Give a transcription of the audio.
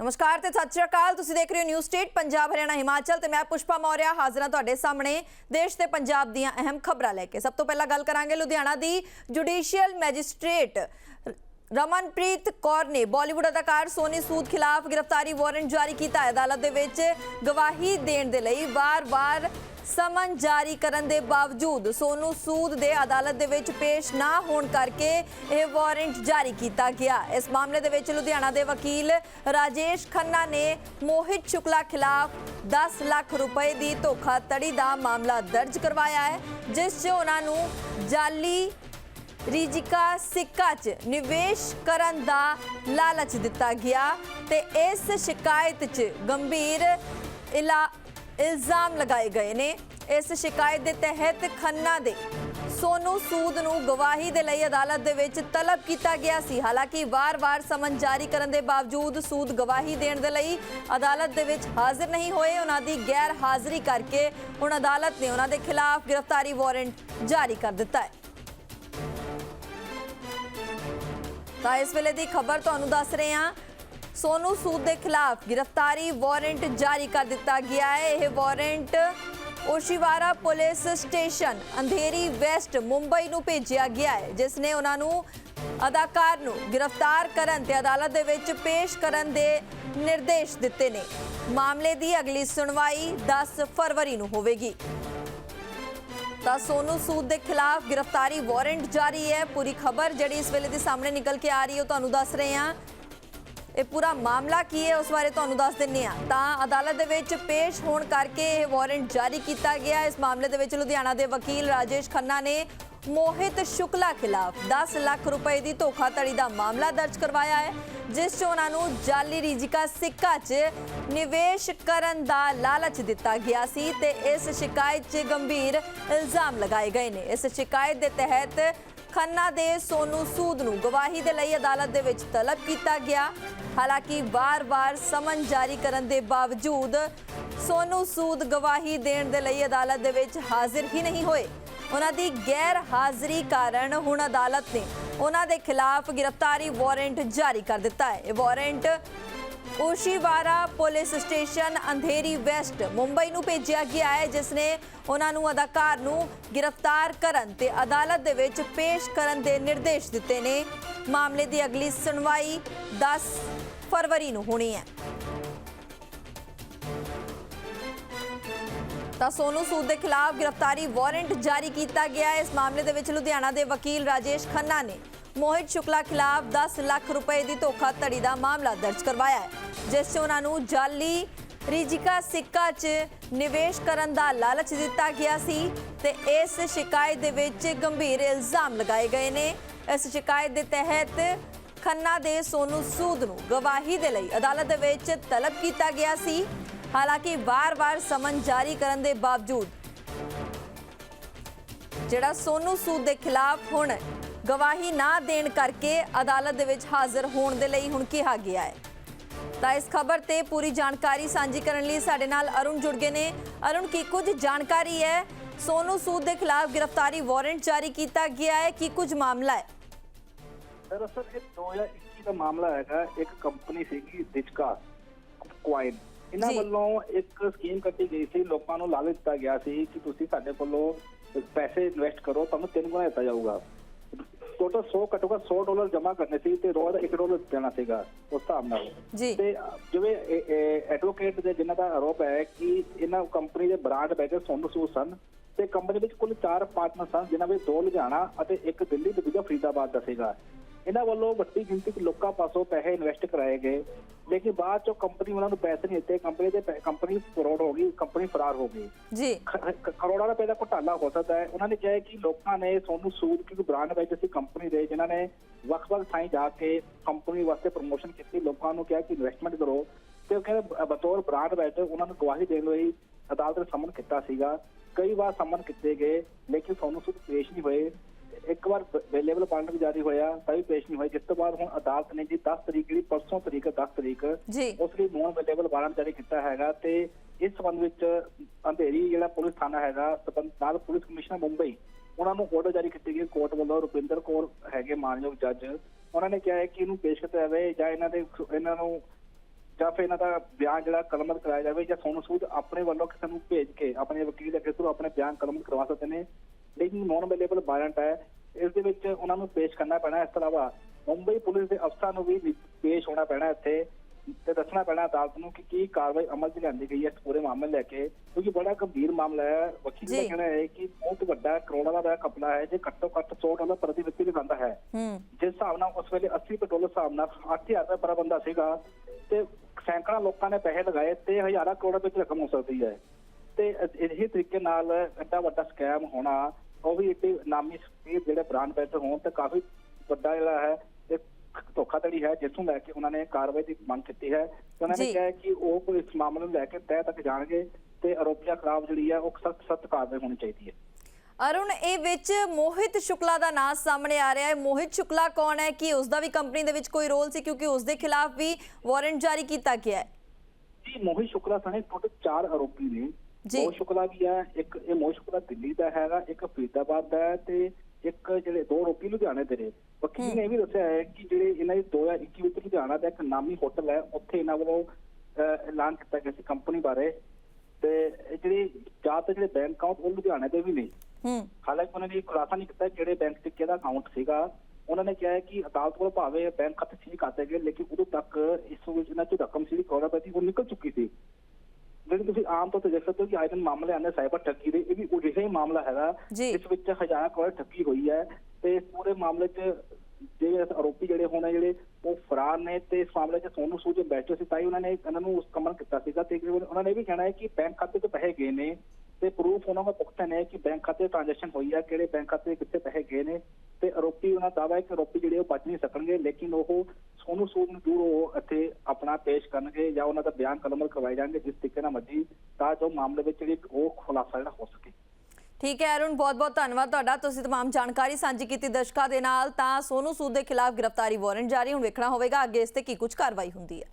ਨਮਸਕਾਰ ਤੇ ਸਤਿ ਸ਼੍ਰੀ ਅਕਾਲ। ਤੁਸੀਂ ਦੇਖ ਰਹੇ ਹੋ ਨਿਊ ਸਟੇਟ ਪੰਜਾਬ, ਹਰਿਆਣਾ, ਹਿਮਾਚਲ ਤੇ ਮੈਂ ਪੁਸ਼ਪਾ ਮੌਰਿਆ ਹਾਜ਼ਰ ਹਾਂ ਤੁਹਾਡੇ ਸਾਹਮਣੇ ਦੇਸ਼ ਤੇ ਪੰਜਾਬ ਦੀਆਂ ਅਹਿਮ ਖਬਰਾਂ ਲੈ ਕੇ। ਸਭ ਤੋਂ ਪਹਿਲਾਂ ਗੱਲ ਕਰਾਂਗੇ ਲੁਧਿਆਣਾ ਦੀ ਜੁਡੀਸ਼ੀਅਲ ਮੈਜਿਸਟ੍ਰੇਟ ਰਮਨਪ੍ਰੀਤ ਕੌਰ ਨੇ ਬਾਲੀਵੁੱਡ ਅਦਾਕਾਰ ਸੋਨੀ ਸੂਦ ਖਿਲਾਫ ਗ੍ਰਿਫਤਾਰੀ ਵਾਰੰਟ ਜਾਰੀ ਕੀਤਾ। ਹੈ ਅਦਾਲਤ ਦੇ ਵਿੱਚ ਗਵਾਹੀ ਦੇਣ ਦੇ ਲਈ ਵਾਰ-ਵਾਰ ਸਮਨ ਜਾਰੀ ਕਰਨ ਦੇ ਬਾਵਜੂਦ ਸੋਨੂ ਸੂਦ ਦੇ ਅਦਾਲਤ ਦੇ ਵਿੱਚ ਪੇਸ਼ ਨਾ ਹੋਣ ਕਰਕੇ ਇਹ ਵਾਰੰਟ ਜਾਰੀ ਕੀਤਾ ਗਿਆ। ਇਸ ਮਾਮਲੇ ਦੇ ਵਿੱਚ ਲੁਧਿਆਣਾ ਦੇ ਵਕੀਲ ਰਾਜੇਸ਼ ਖੰਨਾ ਨੇ ਮੋਹਿਤ ਸ਼ੁਕਲਾ ਖਿਲਾਫ 10 ਲੱਖ ਰੁਪਏ ਦੀ ਧੋਖਾਧੜੀ ਦਾ ਮਾਮਲਾ ਦਰਜ ਕਰਵਾਇਆ ਹੈ, ਜਿਸ 'ਚ ਉਹਨਾਂ ਨੂੰ ਜਾਲੀ ਰੀਜਿਕਾ ਸਿੱਕਾ 'ਚ ਨਿਵੇਸ਼ ਕਰਨ ਦਾ ਲਾਲਚ ਦਿੱਤਾ ਗਿਆ ਤੇ ਇਸ ਸ਼ਿਕਾਇਤ 'ਚ ਗੰਭੀਰ ਇਲਾ ਇਲਜ਼ਾਮ ਲਗਾਏ ਗਏ ਨੇ। ਇਸ ਸ਼ਿਕਾਇਤ ਦੇ ਤਹਿਤ ਖੰਨਾ ਦੇ ਸੋਨੂ ਸੂਦ ਨੂੰ ਗਵਾਹੀ ਦੇ ਲਈ ਅਦਾਲਤ ਦੇ ਵਿੱਚ ਤਲਬ ਕੀਤਾ ਗਿਆ ਸੀ। ਹਾਲਾਂਕਿ ਵਾਰ-ਵਾਰ ਸਮਨ ਜਾਰੀ ਕਰਨ ਦੇ ਬਾਵਜੂਦ ਸੂਦ ਗਵਾਹੀ ਦੇਣ ਦੇ ਲਈ ਅਦਾਲਤ ਦੇ ਵਿੱਚ ਹਾਜ਼ਰ ਨਹੀਂ ਹੋਏ। ਉਹਨਾਂ ਦੀ ਗੈਰ ਹਾਜ਼ਰੀ ਕਰਕੇ ਹੁਣ ਅਦਾਲਤ ਨੇ ਉਹਨਾਂ ਦੇ ਖਿਲਾਫ ਗ੍ਰਿਫਤਾਰੀ ਵਾਰੰਟ ਜਾਰੀ ਕਰ ਦਿੱਤਾ ਹੈ। ਤਾਂ ਇਸ ਵੇਲੇ ਦੀ ਖਬਰ ਤੁਹਾਨੂੰ ਦੱਸ ਰਹੇ ਹਾਂ ਸੋਨੂ ਸੂਦ ਦੇ ਖਿਲਾਫ ਗ੍ਰਿਫਤਾਰੀ ਵਾਰੰਟ ਜਾਰੀ ਕਰ ਦਿੱਤਾ ਗਿਆ ਹੈ। ਇਹ warrant Oshiwara police station Andheri west Mumbai ਨੂੰ ਭੇਜਿਆ ਗਿਆ ਹੈ, ਜਿਸ ਨੇ ਉਹਨਾਂ ਨੂੰ ਅਦਾਕਾਰ ਨੂੰ ਗ੍ਰਿਫਤਾਰ ਕਰਨ ਤੇ ਅਦਾਲਤ ਦੇ ਵਿੱਚ ਪੇਸ਼ ਕਰਨ ਦੇ ਨਿਰਦੇਸ਼ ਦਿੱਤੇ ਨੇ। ਮਾਮਲੇ ਦੀ ਅਗਲੀ ਸੁਣਵਾਈ 10 ਫਰਵਰੀ ਨੂੰ ਹੋਵੇਗੀ। ਤਾਂ ਸੋਨੂ ਸੂਦ ਦੇ ਖਿਲਾਫ ਗ੍ਰਿਫਤਾਰੀ ਵਾਰੰਟ ਜਾਰੀ ਹੈ। ਪੂਰੀ ਖਬਰ ਜਿਹੜੀ ਇਸ ਵੇਲੇ ਦੇ ਸਾਹਮਣੇ ਨਿਕਲ ਕੇ ਆ ਰਹੀ ਹੈ ਤੁਹਾਨੂੰ ਦੱਸ ਰਹੇ ਹਾਂ। ਇਹ ਪੂਰਾ ਮਾਮਲਾ ਕੀ ਹੈ, ਉਸ ਬਾਰੇ ਤੁਹਾਨੂੰ ਦੱਸ ਦਿੰਨੇ ਆ ਤਾਂ ਅਦਾਲਤ ਦੇ ਵਿੱਚ ਪੇਸ਼ ਹੋਣ ਕਰਕੇ ਇਹ ਵਾਰੰਟ ਜਾਰੀ ਕੀਤਾ ਗਿਆ। ਇਸ ਮਾਮਲੇ ਦੇ ਵਿੱਚ ਲੁਧਿਆਣਾ ਦੇ ਵਕੀਲ ਰਾਜੇਸ਼ ਖੰਨਾ ਨੇ ਮੋਹਿਤ ਸ਼ੁਕਲਾ ਖਿਲਾਫ 10 ਲੱਖ ਰੁਪਏ ਦੀ ਧੋਖਾਧੜੀ ਦਾ ਮਾਮਲਾ ਦਰਜ ਕਰਵਾਇਆ ਹੈ, ਜਿਸ 'ਚ ਉਹਨਾਂ ਨੂੰ ਜਾਲੀ ਰੀਜਿਕਾ ਸਿੱਕਾ 'ਚ ਨਿਵੇਸ਼ ਕਰਨ ਦਾ ਲਾਲਚ ਦਿੱਤਾ ਗਿਆ ਸੀ ਤੇ ਇਸ ਸ਼ਿਕਾਇਤ 'ਚ ਗੰਭੀਰ ਇਲਜ਼ਾਮ ਲਗਾਏ ਗਏ ਨੇ। ਇਸ ਸ਼ਿਕਾਇਤ ਦੇ ਤਹਿਤ ਖੰਨਾ ਦੇ ਸੋਨੂ ਸੂਦ ਨੂੰ ਗਵਾਹੀ ਦੇ ਲਈ ਅਦਾਲਤ ਦੇ ਵਿੱਚ ਤਲਬ ਕੀਤਾ ਗਿਆ। ਹਾਲਾਂਕਿ ਵਾਰ-ਵਾਰ ਸਮਨ ਜਾਰੀ ਕਰਨ ਦੇ ਬਾਵਜੂਦ ਸੋਨੂ ਸੂਦ ਗਵਾਹੀ ਦੇਣ ਦੇ ਲਈ ਅਦਾਲਤ ਦੇ ਵਿੱਚ ਹਾਜ਼ਰ ਹੀ ਨਹੀਂ ਹੋਏ। ਉਹਨਾਂ ਦੀ ਗੈਰ ਹਾਜ਼ਰੀ ਕਾਰਨ ਹੁਣ ਅਦਾਲਤ ਨੇ ਉਹਨਾਂ ਦੇ ਖਿਲਾਫ ਗ੍ਰਿਫਤਾਰੀ ਵਾਰੰਟ ਜਾਰੀ ਕਰ ਦਿੱਤਾ ਹੈ। ਇਹ warrant Oshiwara police station Andheri west Mumbai ਨੂੰ ਭੇਜਿਆ ਗਿਆ ਹੈ, ਜਿਸ ਨੇ ਉਹਨਾਂ ਨੂੰ ਅਦਾਕਾਰ ਨੂੰ ਗ੍ਰਿਫਤਾਰ ਕਰਨ ਤੇ ਅਦਾਲਤ ਦੇ ਵਿੱਚ ਪੇਸ਼ ਕਰਨ ਦੇ ਨਿਰਦੇਸ਼ ਦਿੱਤੇ ਨੇ। ਮਾਮਲੇ ਦੀ ਅਗਲੀ ਸੁਣਵਾਈ 10 ਫਰਵਰੀ ਨੂੰ ਹੋਣੀ ਹੈ। ਤਾਂ ਸੋਨੂ ਸੂਦ ਦੇ ਖਿਲਾਫ ਗ੍ਰਿਫਤਾਰੀ ਵਾਰੰਟ ਜਾਰੀ ਕੀਤਾ ਗਿਆ ਹੈ। ਇਸ ਮਾਮਲੇ ਦੇ ਵਿੱਚ ਲੁਧਿਆਣਾ ਦੇ ਵਕੀਲ ਰਾਜੇਸ਼ ਖੰਨਾ ਨੇ ਮੋਹਿਤ ਸ਼ੁਕਲਾ ਖਿਲਾਫ 10 ਲੱਖ ਰੁਪਏ ਦੀ ਧੋਖਾਧੜੀ ਦਾ ਮਾਮਲਾ ਦਰਜ ਕਰਵਾਇਆ ਹੈ, ਜਿਸ 'ਚ ਉਹਨਾਂ ਨੂੰ ਜਾਲੀ, ਰੀਜਿਕਾ ਸਿੱਕਾ 'ਚ ਨਿਵੇਸ਼ ਕਰਨ ਦਾ ਲਾਲਚ ਦਿੱਤਾ ਗਿਆ ਸੀ ਤੇ ਇਸ ਸ਼ਿਕਾਇਤ ਦੇ ਵਿੱਚ ਗੰਭੀਰ ਇਲਜ਼ਾਮ ਲਗਾਏ ਗਏ ਨੇ। ਇਸ ਸ਼ਿਕਾਇਤ ਦੇ ਤਹਿਤ ਖੰਨਾ ਦੇ ਸੋਨੂ ਸੂਦ ਨੂੰ ਗਵਾਹੀ ਦੇ ਲਈ ਅਦਾਲਤ ਦੇ ਵਿੱਚ ਤਲਬ ਕੀਤਾ ਗਿਆ ਸੀ। ਹਾਲਾਂਕਿ ਵਾਰ-ਵਾਰ ਸਮਨ ਜਾਰੀ ਕਰਨ ਦੇ ਬਾਵਜੂਦ ਜਿਹੜਾ ਸੋਨੂ ਸੂਦ ਦੇ ਖਿਲਾਫ ਹੁਣ ਗਵਾਹੀ ਨਾ ਦੇਣ ਕਰਕੇ ਅਦਾਲਤ ਦੇ ਵਿੱਚ ਹਾਜ਼ਰ ਹੋਣ ਦੇ ਲਈ ਹੁਣ ਕਿਹਾ ਗਿਆ ਹੈ। ਤਾਂ ਇਸ ਖਬਰ ਤੇ ਪੂਰੀ ਜਾਣਕਾਰੀ ਸਾਂਝੀ ਕਰਨ ਲਈ ਸਾਡੇ ਨਾਲ ਅਰੁਣ ਜੁੜ ਗਏ ਨੇ। ਅਰੁਣ ਕੀ ਕੁਝ ਜਾਣਕਾਰੀ ਹੈ? ਸੋਨੂ ਸੂਦ ਦੇ ਖਿਲਾਫ ਗ੍ਰਿਫਤਾਰੀ ਵਾਰੰਟ ਜਾਰੀ ਕੀਤਾ ਗਿਆ ਹੈ ਕੀ ਕੁਝ ਮਾਮਲਾ ਹੈ? ਦਰਅਸਲ ਇਹ 2021 ਦਾ ਮਾਮਲਾ ਹੈਗਾ। ਇੱਕ ਕੰਪਨੀ ਸੀਗੀ ਡਿਜਕਾ ਕੁਆਇਨ। ਇਹਨਾਂ। ਵੱਲੋਂ ਇੱਕ ਸਕੀਮ ਕੱਢੀ ਗਈ ਸੀ। ਲੋਕਾਂ ਨੂੰ ਲਾਲਚ ਦਿੱਤਾ ਗਿਆ ਸੀ ਕਿ ਤੁਸੀਂ ਸਾਡੇ ਕੋਲੋਂ ਪੈਸੇ ਇਨਵੈਸਟ ਕਰੋ ਤੁਹਾਨੂੰ ਤਿੰਨ ਗੁਣਾ ਦਿੱਤਾ ਜਾਊਗਾ। ਟੋਟਲ 100 ਘੱਟੋ ਘੱਟ 100 ਡਾਲਰ ਜਮ੍ਹਾਂ ਕਰਨੇ ਸੀ ਤੇ ਰੋਜ਼ 1 ਡਾਲਰ ਦੇਣਾ ਸੀਗਾ ਉਸ ਹਿਸਾਬ ਨਾਲ। ਤੇ ਜਿਵੇਂ ਐਡਵੋਕੇਟ ਦੇ ਜਿਨ੍ਹਾਂ ਦਾ ਆਰੋਪ ਹੈ ਕਿ ਇਹਨਾਂ ਕੰਪਨੀ ਦੇ ਬ੍ਰਾਂਡ ਬੈਜਰ ਸੋਨੂ ਸਨ ਤੇ ਕੰਪਨੀ ਵਿੱਚ ਕੁੱਲ 4 ਪਾਰਟਨਰ ਸਨ ਜਿਨ੍ਹਾਂ ਵਿੱਚ ਦੋ ਲੁਧਿਆਣਾ ਅਤੇ ਇੱਕ ਦਿੱਲੀ ਤੇ ਦੂਜਾ ਫਰੀਦਾਬਾਦ ਦਾ ਸੀਗਾ। ਇਹਨਾਂ ਵੱਲੋਂ ਵੱਡੀ ਗਿਣਤੀ ਵਿੱਚ ਲੋਕਾਂ ਪਾਸੋਂ ਪੈਸੇ ਇਨਵੈਸਟ ਕਰਾਏ ਗਏ। ਲੇਕਿਨ ਬਾਅਦ ਚੋਂ ਕੰਪਨੀ ਉਹਨਾਂ ਨੂੰ ਪੈਸੇ ਨਹੀਂ ਦਿੱਤੇ। ਕੰਪਨੀ ਦੇ ਕੰਪਨੀ ਫਰੋਡ ਹੋ ਗਈ ਕੰਪਨੀ ਫਰਾਰ ਹੋ ਗਈ। ਜੀ। ਕਰੋੜਾਂ ਰੁਪਏ ਦਾ ਘੁਟਾਲਾ ਹੋ ਸਕਦਾ ਹੈ। ਉਹਨਾਂ ਨੇ ਕਿਹਾ ਕਿ ਲੋਕਾਂ ਨੇ ਸੋਨੂੰ ਸੂਦ ਕਿਉਂਕਿ ਬ੍ਰਾਂਡ ਵਿੱਚ ਸੀ ਕੰਪਨੀ ਦੇ ਜਿਨ੍ਹਾਂ ਨੇ ਵੱਖ-ਵੱਖ ਥਾਈਂ ਜਾ ਕੇ ਕੰਪਨੀ ਵਾਸਤੇ ਪ੍ਰੋਮੋਸ਼ਨ ਕੀਤੀ ਲੋਕਾਂ ਨੂੰ ਕਿਹਾ ਕਿ ਇਨਵੈਸਟਮੈਂਟ ਕਰੋ। ਤੇ ਉਹ ਕਹਿੰਦੇ ਬਤੌਰ ਬ੍ਰਾਂਡ ਵਿੱਚ ਉਹਨਾਂ ਨੂੰ ਗਵਾਹੀ ਦੇਣ ਲਈ ਅਦਾਲਤ ਨੇ ਸਮਨ ਕੀਤਾ ਸੀਗਾ। ਕਈ ਵਾਰ ਸਮਨ ਕੀਤੇ ਗਏ ਲੇਕਿਨ ਸੋਨੂੰ ਸੂਦ ਪੇਸ਼ ਨਹੀਂ ਹੋਏ। ਇੱਕ ਵਾਰ ਅਵੇਲੇਬਲ ਵਾਰੰਟ ਵੀ ਜਾਰੀ ਹੋਇਆ ਤਾਂ ਵੀ ਪੇਸ਼ ਨਹੀਂ ਹੋਏ ਜਿਸ ਤੋਂ ਬਾਅਦ ਹੁਣ ਅਦਾਲਤ ਨੇ ਜੀ 10 ਤਰੀਕ ਦੀ ਪਰਸੋਂ ਤਰੀਕ 10 ਤਰੀਕ ਉਸ ਲਈ ਨੋਨ ਅਵੇਲੇਬਲ ਵਾਰੰਟ ਜਾਰੀ ਕੀਤਾ ਹੈਗਾ ਤੇ ਇਸ ਸੰਬੰਧ ਵਿੱਚ ਅੰਧੇਰੀ ਜਿਹੜਾ ਪੁਲਿਸ ਥਾਣਾ ਹੈਗਾ ਸਬੰਧ ਨਾਲ ਪੁਲਿਸ ਕਮਿਸ਼ਨਰ ਮੁੰਬਈ ਉਹਨਾਂ ਨੂੰ ਆਰਡਰ ਜਾਰੀ ਕੀਤੀ ਗਈ। ਕੋਰਟ ਵੱਲੋਂ ਰੁਪਿੰਦਰ ਕੌਰ ਹੈਗੇ ਮਾਨਯੋਗ ਜੱਜ ਉਹਨਾਂ ਨੇ ਕਿਹਾ ਹੈ ਕਿ ਇਹਨੂੰ ਪੇਸ਼ ਕੀਤਾ ਜਾਵੇ ਜਾਂ ਇਹਨਾਂ ਦੇ ਇਹਨਾਂ ਨੂੰ ਜਾਂ ਫਿਰ ਇਹਨਾਂ ਦਾ ਬਿਆਨ ਜਿਹੜਾ ਕਲਮਤ ਕਰਾਇਆ ਜਾਵੇ ਜਾਂ ਸੋਨੂ ਸੂਦ ਆਪਣੇ ਵੱਲੋਂ ਕਿਸੇ ਨੂੰ ਭੇਜ ਕੇ ਆਪਣੇ ਵਕੀਲ ਦੇ ਥਰੂ ਆਪਣੇ ਬਿਆਨ ਕਲਮਤ ਕਰਵਾ ਸਕਦੇ ਨੇ। ਲੇਕਿਨ ਨੋਨ ਅਵੇਲੇਬਲ ਵਾਰੰਟ ਹੈ ਇਸ ਦੇ ਵਿੱਚ ਉਹਨਾਂ ਨੂੰ ਪੇਸ਼ ਕਰਨਾ ਪੈਣਾ ਇਸ ਤੋਂ ਇਲਾਵਾ ਮੁੰਬਈ ਪੁਲਿਸ ਦੇ ਅਫਸਰਾਂ ਨੂੰ ਵੀ ਪੇਸ਼ ਹੋਣਾ ਪੈਣਾ ਇੱਥੇ ਤੇ ਦੱਸਣਾ ਪੈਣਾ ਅਦਾਲਤ ਨੂੰ ਕਿ ਕੀ ਕਾਰਵਾਈ ਅਮਲ 'ਚ ਲਿਆਂਦੀ ਗਈ ਹੈ ਇਸ ਪੂਰੇ ਮਾਮਲੇ ਲੈ ਕੇ ਕਿਉਂਕਿ ਬੜਾ ਗੰਭੀਰ ਮਾਮਲਾ ਹੈ। ਵਕੀਲ ਦਾ। ਕਹਿਣਾ ਹੈ ਕਿ ਬਹੁਤ ਵੱਡਾ ਕਰੋੜਾਂ ਦਾ ਕਪੜਾ ਹੈ ਜੇ ਘੱਟੋ ਘੱਟ 100 ਡਾਲਰ ਪ੍ਰਤੀ ਵਿਅਕਤੀ ਲਗਾਉਂਦਾ ਹੈ। ਜਿਸ ਹਿਸਾਬ ਨਾਲ ਉਸ ਵੇਲੇ 80 ਰੁਪਏ ਡਾਲਰ ਹਿਸਾਬ ਨਾਲ 8000 ਰੁਪਏ ਪਰ ਬੰਦਾ ਸੀਗਾ ਤੇ ਸੈਂਕੜਾ ਲੋਕਾਂ ਨੇ ਪੈਸੇ ਲਗਾਏ ਤੇ ਹਜ਼ਾਰਾਂ ਕਰੋੜਾਂ ਵਿੱਚ ਰਕਮ ਹੋ ਸਕਦੀ ਹੈ। ਤੇ ਇਸੇ ਤਰੀਕੇ ਨਾਲ ਐਡਾ ਵੱਡਾ ਸਕੈਮ ਹੋਣਾ ਉਹ ਵੀ ਇੱਥੇ ਨਾਮੀ ਸਪੀਰ ਜਿਹੜੇ ਬ੍ਰਾਂਡ ਬੈਟਰ ਹੋਣ ਤੇ ਕਾਫੀ ਵੱਡਾ ਜਿਹੜਾ ਹੈ ਧੋਖਾਧੜੀ ਹੈ ਜਿਸ ਨੂੰ ਲੈ ਕੇ ਉਹਨਾਂ ਨੇ ਕਾਰਵਾਈ ਦੀ ਮੰਗ ਕੀਤੀ ਹੈ। ਤੇ ਉਹਨਾਂ ਨੇ। ਕਿਹਾ ਕਿ ਉਹ ਇਸ ਮਾਮਲੇ ਨੂੰ ਲੈ ਕੇ ਤਹਿ ਤੱਕ ਜਾਣਗੇ ਤੇ ਆਰੋਪੀਆਂ ਖਿਲਾਫ ਜਿਹੜੀ ਹੈ ਉਹ ਸਖਤ ਸਖਤ ਕਾਰਵਾਈ ਹੋਣੀ ਚਾਹੀਦੀ ਹੈ। ਅਰੁਣ ਇਹ ਵਿੱਚ ਮੋਹਿਤ ਸ਼ੁਕਲਾ ਦਾ ਨਾਮ ਸਾਹਮਣੇ ਆ ਰਿਹਾ ਹੈ। ਮੋਹਿਤ ਸ਼ੁਕਲਾ ਕੌਣ ਹੈ? ਕਿ ਉਸ ਦਾ ਵੀ ਕੰਪਨੀ ਦੇ ਵਿੱਚ ਕੋਈ ਰੋਲ ਸੀ? ਕਿਉਂਕਿ ਉਸ ਦੇ ਖਿਲਾਫ ਵੀ ਵਾਰੰਟ ਜਾਰੀ ਕੀਤਾ ਗਿਆ ਹੈ। ਜੀ ਮੋਹਿਤ ਸ਼ੁਕਲਾ ਸਣੇ ਟੋਟਲ ਚਾਰ ਆਰੋਪੀ ਨੇ। ਜੀ। ਮੋਹਿਤ ਸ਼ੁਕਲਾ ਵੀ ਹੈ ਇੱਕ ਇਹ ਮੋਹਿਤ ਸ਼ੁਕਲਾ ਦਿੱਲੀ ਦਾ ਹੈਗਾ ਇੱਕ ਫਰੀਦਾਬਾਦ ਦਾ ਹੈ ਤੇ ਇੱਕ ਜਿਹੜੇ ਦੋ ਆਰੋਪੀ ਲੁਧਿਆਣੇ ਦੇ ਨੇ। ਵਕੀਲ ਨੇ ਇਹ ਵੀ ਦੱਸਿਆ ਹੈ ਕਿ ਜਿਹੜੇ ਇਹਨਾਂ ਦੀ 2021 ਵਿੱਚ ਲੁਧਿਆਣਾ ਦਾ ਇੱਕ ਨਾਮੀ ਹੋਟਲ ਹੈ ਉੱਥੇ ਇਹਨਾਂ ਵੱਲੋਂ ਐਲਾਨ ਕੀਤਾ ਗਿਆ ਸੀ ਕੰਪਨੀ ਬਾਰੇ। ਤੇ ਜਿਹੜੀ ਜ਼ਿਆਦਾਤਰ ਜਿਹੜੇ ਬੈਂਕ ਅਕਾਊਂਟ ਉਹ ਲੁਧਿਆਣੇ ਦੇ ਵੀ ਨੇ। ਹੂੰ। ਹਾਲਾਂਕਿ ਉਹਨਾਂ ਨੇ ਖੁਲਾਸਾ ਨਹੀਂ ਕੀਤਾ ਕਿਹੜੇ ਬੈਂਕ 'ਚ ਕਿਹਦਾ ਅਕਾਊਂਟ ਸੀਗਾ। ਉਹਨਾਂ ਨੇ ਕਿਹਾ ਹੈ ਕਿ ਅਦਾਲਤ ਕੋਲ ਭਾਵੇਂ ਬੈਂਕ ਖਾਤੇ ਸੀ ਕਾਤੇ ਗਏ ਲੇਕਿਨ ਉਦੋਂ ਤੱਕ ਇਸ ਵਿੱਚ ਇਹਨਾਂ 'ਚ ਰਕਮ ਸੀ ਕਰੋੜਾਂ ਰੁਪਏ ਦੀ ਉਹ ਨਿਕਲ ਚੁੱਕੀ ਸੀ। ਜਿਹੜੀ ਤੁਸੀਂ ਆਮ ਤੌਰ ਤੇ ਦੇਖ ਸਕਦੇ ਹੋ ਕਿ ਆਇਰਨ ਮਾਮਲੇ ਆਉਂਦੇ ਸਾਈਬਰ ਠੱਗੀ ਦੇ ਇਹ ਵੀ ਉਹ ਹੀ ਮਾਮਲਾ ਹੈਗਾ। ਇਸ ਵਿੱਚ ਹਜ਼ਾਰਾਂ ਕਰੋੜ ਠੱਗੀ ਹੋਈ ਹੈ ਤੇ ਇਸ ਪੂਰੇ ਮਾਮਲੇ 'ਚ ਜਿਹੜੇ ਆਰੋਪੀ ਜਿਹੜੇ ਹੋਣੇ ਜਿਹੜੇ ਉਹ ਫਰਾਰ ਨੇ ਤੇ ਇਸ ਮਾਮਲੇ 'ਚ ਸੋਨੂ ਸੂਦ ਬੈਠੇ ਸੀ ਤਾਂ ਹੀ ਉਹਨਾਂ ਨੇ ਇਹਨਾਂ ਨੂੰ ਉਸ ਕਮਨ ਕੀਤਾ ਸੀਗਾ ਤੇ ਉਹਨਾਂ ਨੇ ਵੀ ਕਹਿਣਾ ਹੈ ਕਿ ਬੈਂਕ ਖਾਤੇ 'ਚ ਪੈਸੇ ਗਏ ਨੇ ਤੇ ਪ੍ਰੂਫ ਉਹਨਾਂ ਕੋਲ ਪੁਖਤਾ ਨੇ ਕਿ ਬੈਂਕ ਖਾਤੇ ਟ੍ਰਾਂਜੈਕਸ਼ਨ ਹੋਈ ਹੈ ਕਿਹੜੇ ਬੈਂਕ ਖਾਤੇ 'ਚ ਕਿੱਥੇ ਪੈਸੇ ਗਏ ਨੇ ਤੇ ਆਰੋਪੀ ਉਹਨਾਂ ਦਾ ਦਾਅਵਾ ਹੈ ਕਿ ਆਰੋਪੀ ਜਿਹੜੇ ਉਹ ਬਚ ਨਹੀਂ ਸਕਣਗੇ ਲੇਕਿਨ ਉਹ ਸੋਨੂ ਸੂਦ ਨੂੰ ਜ਼ਰੂਰ ਉਹ ਇੱਥੇ ਆਪਣਾ ਪੇਸ਼ ਕਰਨਗੇ ਜਾਂ ਉਹਨਾਂ ਦਾ ਬਿਆਨ ਕਲਮਲ ਕਰਵਾਏ ਜਾਣਗੇ ਜਿਸ ਤਰੀਕੇ ਨਾਲ ਮਰਜ਼ੀ ਤਾਂ ਜੋ ਮਾਮਲੇ ਵਿੱਚ ਜਿਹੜੀ ਉਹ ਖੁਲਾਸਾ ਜਿਹੜਾ ਹੋ ਸਕੇ ਠੀਕ ਹੈ ਅਰੁਣ ਬਹੁਤ ਬਹੁਤ ਧੰਨਵਾਦ ਤੁਹਾਡਾ ਤੁਸੀਂ तमाम ਜਾਣਕਾਰੀ ਸਾਂਝੀ ਕੀਤੀ ਦਰਸ਼ਕਾਂ ਦੇ ਨਾਲ ਤਾਂ ਸੋਨੂ ਸੂਦ ਦੇ ਖਿਲਾਫ ਗ੍ਰਿਫਤਾਰੀ ਵਾਰੰਟ ਜਾਰੀ ਹੁਣ ਵੇਖਣਾ ਹੋਵੇਗਾ ਅੱਗੇ ਇਸ ਤੇ ਕੀ ਕੁਝ ਕਾਰਵਾਈ ਹੁੰਦੀ ਹੈ